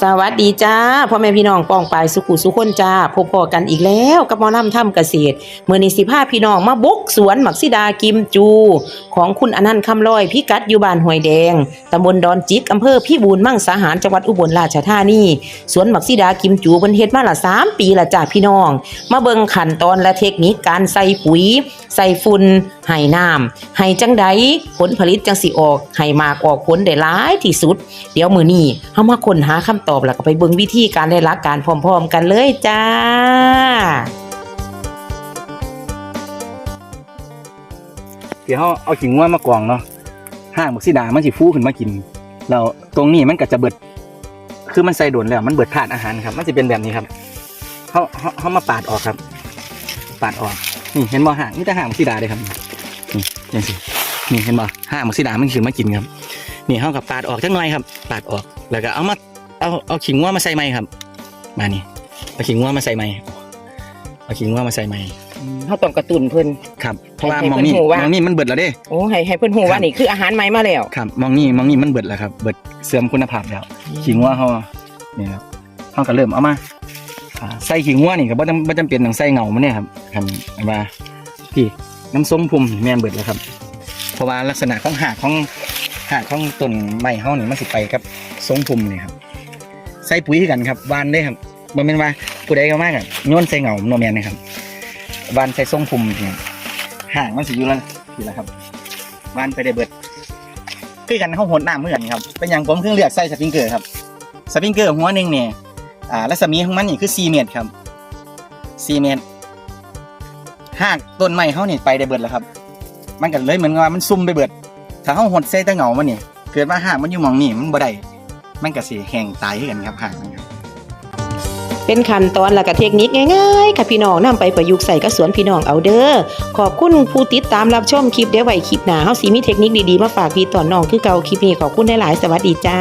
สวัสดีจ้าพ่อแม่พี่น้องป้องปายสุขุสุคนจ้าพบพอกันอีกแล้วกับมอลำถ้ำเกษตรเมื่อนี้สิพาพี่น้องมาบุกสวนหมักซิดากิมจู ของคุณอนันต์คำลอยพิกัดอยู่บ้านห้วยแดงตำบลดอนจิกอำเภอพี่บูนมั่งสาหารจังหวัดอุบลราชธานีสวนหมักซิดากิมจูเพิ่นเฮ็ดมาละสามปีละจ้าพี่น้อง มาเบิ่งขั้นตอนและเทคนิคการใส่ปุ๋ย ใส่ฝุ่นให้น้ำให้จังใดผลผลิตจังสิออกให้มากออกผลได้หลายที่สุด เดี๋ยวมือนี้เฮามาค้นหาคำตอบแล้วก็ไปเบิ่งวิธีการได้หลักการพร้อมๆกันเลยจ้าเดี๋ยวเขาเอาขิงว่ามากรองเนาะห้างบักซีดามันสิฟูขึ้นมากิน แล้วตรงนี้มันก็จะเบิด คือมันใส่โดนแล้ว มันเบิดธาตุอาหารครับ มันจะเป็นแบบนี้ครับเขาเขาเขามาปาดออกครับ ปาดออก นี่เห็นบ่ห่างนี่แต่ห่างบักซีดาเลยครับ นี่ยังสินี่เห็นบ่ห่างบักซีดามันขึ้นมากินครับ นี่เขากับปาดออกจังหน่อยครับ ปาดออก แล้วก็เอามา เอาเอาขิงว่ามาใส่ไหมครับ มานี่เอาขิงว่ามาใส่ไหมเอาขิงว่ามาใส่ไหมเฮาต้องกระตุ้นเพิ่น ครับเพให้ราะว่าให้มองนี่เพิ่นรู้ว่ามองนี่มันเบิดแล้วเด้โอ้ให้ให้เพิ่นฮู้ว่านี่คืออาหารใหม่มาแล้วครับมองนี่มองนี่มันเบิดแล้วครับ เบิดเสื่อมคุณภาพแล้ว ขิงว่าเขาเนี่ยครับเขาก็เริ่มเอามาอ่าใส่ขิงว่านี่ก็บ่จำบ่จำเป็นต้องใส่เงามันเนี่ยครับคันว่าพี่น้ำส้มพุ่มนี่แม่นเบิดแล้วครับ เพราะว่าลักษณะของหากของหากของต้นไม้เฮานี่มันสิไปกับทรงพุ่มนี่ครับ ใส่ปุ๋ยคือกันครับวานได้ครับบ่แม่นว่าผู้ใดก็มากอะโยนใส่เงาโนแมนนะครับวานใส่ทรงพุ่มนี่ห่างมันสิอยู่แล้วนี่แหละครับวานไปได้เบิดคือกันเขาหดน้ำเหมือนกันครับเป็นอย่างผมเพิ่องเลือกใส่สปริงเกอร์ครับสปริงเกอร์หัวหนึ่งเนี่ยอ่ารัศมีของมันนี่คือ4เมตรครับ4เมตรหากต้นไม้เขาเนี่ยไปได้เบิดแล้วครับ มันก็เลยเหมือนว่ามันซุ่มไปเบิด ถ้าเขาหดใส่แตะเหงามันนี่เกิดว่าหากมันอยู่หมองนี่มันบ่ได้ มันก็สิแห้งตายกันครับหากมันครับ เป็นขั้นตอนและก็เทคนิคง่ายๆ ค่ะพี่น้องนำไปประยุกต์ใส่กับสวนพี่น้องเอาเด้อ ขอบคุณผู้ติดตามรับชมคลิปเดี๋ยวไว้คลิปหน้าเฮาสิมีเทคนิคดีๆมาฝากพี่ต่อนน้องคือเก่าคลิปนี้ขอบคุณหลายๆสวัสดีจ้า